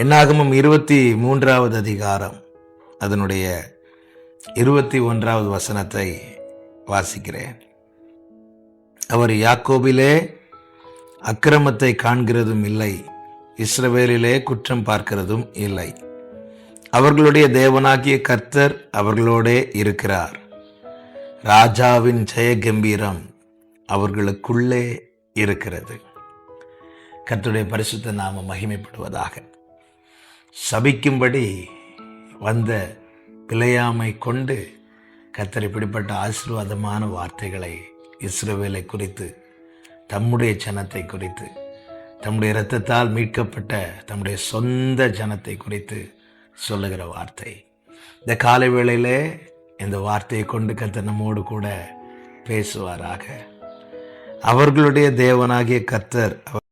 என்னாகமும் இருபத்தி மூன்றாவது அதிகாரம். அதனுடைய இருபத்தி ஒன்றாவது வசனத்தை வாசிக்கிறேன். அவர் யாக்கோபிலே அக்கிரமத்தை காண்கிறதும் இல்லை இஸ்ரவேலிலே குற்றம் பார்க்கிறதும் இல்லை. அவர்களுடைய தேவனாகிய கர்த்தர் அவர்களோடே இருக்கிறார். ராஜாவின் ஜெயகம்பீரம் அவர்களுக்குள்ளே இருக்கிறது. கர்த்தருடைய பரிசுத்த நாம மகிமைப்படுவதாக. சபிக்கும்படி வந்த பிழையாமை கொண்டு கத்தர் இப்படிப்பட்ட ஆசீர்வாதமான வார்த்தைகளை இஸ்ரோவேலை குறித்து தம்முடைய ஜனத்தை குறித்து தம்முடைய இரத்தத்தால் மீட்கப்பட்ட தம்முடைய சொந்த ஜனத்தை குறித்து சொல்லுகிற வார்த்தை. இந்த காலை வேளையிலே இந்த வார்த்தையை கொண்டு கர்த்தர் நம்மோடு கூட பேசுவாராக. அவர்களுடைய தேவனாகிய கத்தர் அவர்